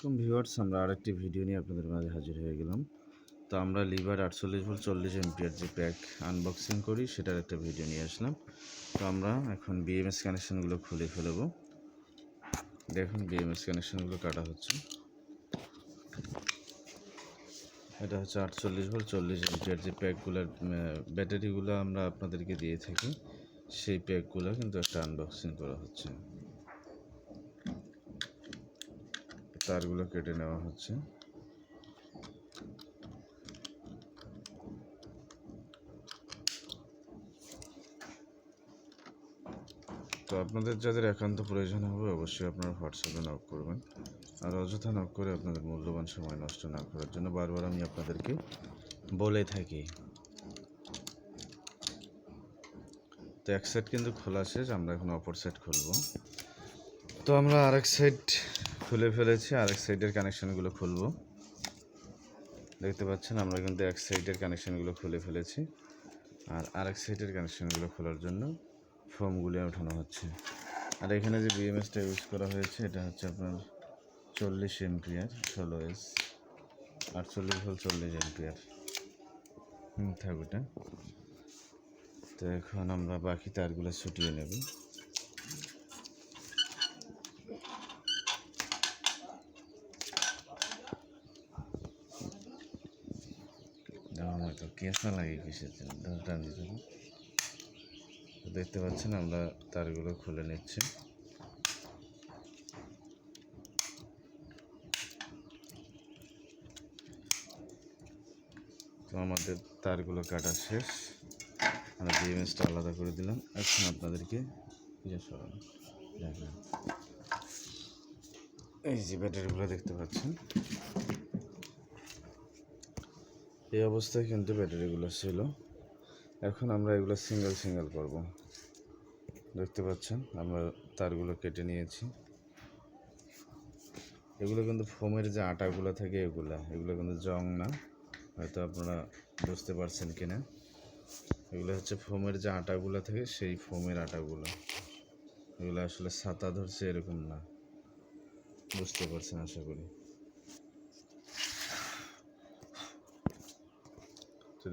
আসসালামাইকুম ভিউয়ার্স, আমরা আরেকটি ভিডিও নিয়ে আপনাদের মাঝে হাজির হয়ে গেলাম। তো আমরা লিভার আটচল্লিশ ভোল্ট চল্লিশ এমপিয়ার যে প্যাক আনবক্সিং করি, সেটার একটা ভিডিও নিয়ে আসলাম। তো আমরা এখন বিএমএস কানেকশানগুলো খুলে ফেলব। দেখুন বিএমএস কানেকশানগুলো কাটা হচ্ছে। এটা হচ্ছে আটচল্লিশ ভোল্ট চল্লিশ এমপিয়ার যে প্যাকগুলোর ব্যাটারিগুলো আমরা আপনাদেরকে দিয়ে থাকি, সেই প্যাকগুলো কিন্তু একটা আনবক্সিং করা হচ্ছে। তারগুলো কেটে নেওয়া হচ্ছে। তো আপনাদের যাদের একান্ত প্রয়োজন হবে, অবশ্যই আপনারা হোয়াটসঅ্যাপে নক করবেন। আর অযথা নক করে আপনাদের মূল্যবান সময় নষ্ট না করার জন্য বারবার আমি আপনাদেরকে বলে থাকি। তো এক সাইড কিন্তু খোলা শেষ, আমরা এখন অপর সাইড খুলবো। তো আমরা আরেক সাইড খুলে ফেলেছি আর এক সাইডের কানেকশানগুলো খুলবো। দেখতে পাচ্ছেন, আমরা কিন্তু এক সাইডের কানেকশানগুলো খুলে ফেলেছি। আর আরেক সাইডের কানেকশনগুলো খোলার জন্য ফোমগুলি ওঠানো হচ্ছে। আর এখানে যে বিএমএসটা ইউজ করা হয়েছে, এটা হচ্ছে আপনার চল্লিশ এমপিয়ার ষোলো এস আটচল্লিশ ভোল্ট চল্লিশ এমপিয়ার হুম ওটা তো এখন আমরা বাকি তারগুলো ছুটিয়ে নেব। তো কেঁচা লাগে কিসের জন্য? টান। তো দেখতে পাচ্ছেন আমরা তারগুলো খুলে নিচ্ছি। তো আমাদের তারগুলো কাটা শেষ। আমরা বিএমএসটা আলাদা করে দিলাম। এখন আপনাদেরকে এই যে ব্যাটারিগুলো দেখতে পাচ্ছেন। এই অবস্থায় কিন্তু ব্যাটারিগুলো ছিল। এখন আমরা এগুলো সিঙ্গেল সিঙ্গেল করব। দেখতে পাচ্ছেন, আমরা তারগুলো কেটে নিয়েছি। এগুলো কিন্তু ফোমের যে আটাগুলো থাকে এগুলো এগুলো কিন্তু জং না, হয়তো আপনারা বুঝতে পারছেন কি না এগুলো হচ্ছে ফোমের যে আটাগুলো থাকে, সেই ফোমের আটাগুলো। এগুলো আসলে ছাতা ধরছে এরকম না। বুঝতে পারছেন আশা করি।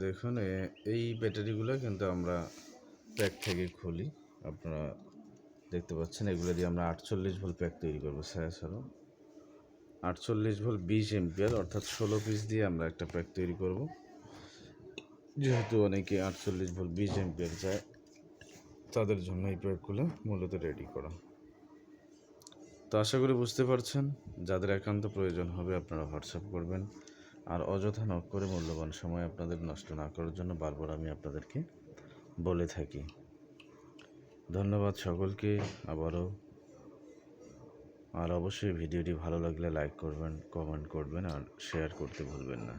দেখুন এই ব্যাটারিগুলো কিন্তু আমরা প্যাক থেকে খুলি। আপনারা দেখতে পাচ্ছেন, এগুলো দিয়ে আমরা আটচল্লিশ ভোল্ট প্যাক তৈরি করব। সায়াসারও আটচল্লিশ ভোল্ট বিশ এমপিয়ার অর্থাৎ ষোলো পিস দিয়ে আমরা একটা প্যাক তৈরি করব। যেহেতু অনেকে আটচল্লিশ ভোল্ট বিশ এমপিয়ার চায়, তাদের জন্য এই প্যাকগুলো মূলত রেডি করা। তো আশা করি বুঝতে পারছেন, যাদের একান্ত প্রয়োজন হবে আপনারা হোয়াটসঅ্যাপ করবেন। আর অযথা নক করে মূল্যবান সময় আপনাদের নষ্ট না করার জন্য বারবার আমি আপনাদেরকে বলে থাকি। ধন্যবাদ সকলকে আবারও। আর অবশ্যই ভিডিওটি ভালো লাগলে লাইক করবেন, কমেন্ট করবেন আর শেয়ার করতে ভুলবেন না।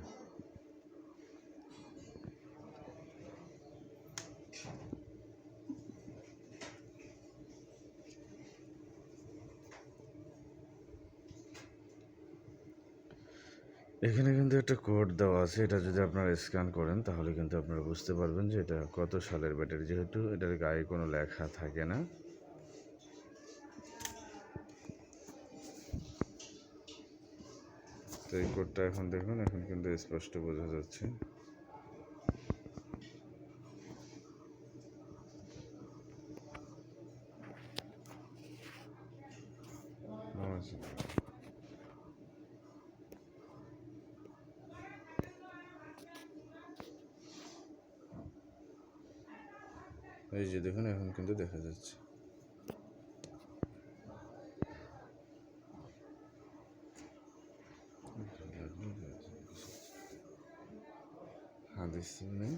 এখানে কিন্তু একটা কোড দেওয়া আছে, এটা যদি আপনারা স্ক্যান করেন তাহলে কিন্তু আপনারা বুঝতে পারবেন যে এটা কত সালের ব্যাটারি। যেহেতু এটার গায়ে কোনো লেখা থাকে না। তো এই কোডটা এখন দেখুন, এখন কিন্তু স্পষ্ট বোঝা যাচ্ছে। আচ্ছা এই যে দেখুন, এখন কিন্তু দেখা যাচ্ছে। নেই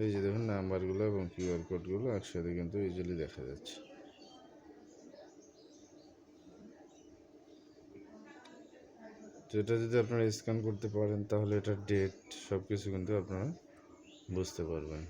এই যে দেখুন, নাম্বারগুলো এবং কিউআর কোডগুলো একসাথে কিন্তু ইজিলি দেখা যাচ্ছে। এটা যদি আপনারা স্ক্যান করতে পারেন, তাহলে এটার ডেট সব কিছু কিন্তু আপনারা বুঝতে পারবেন।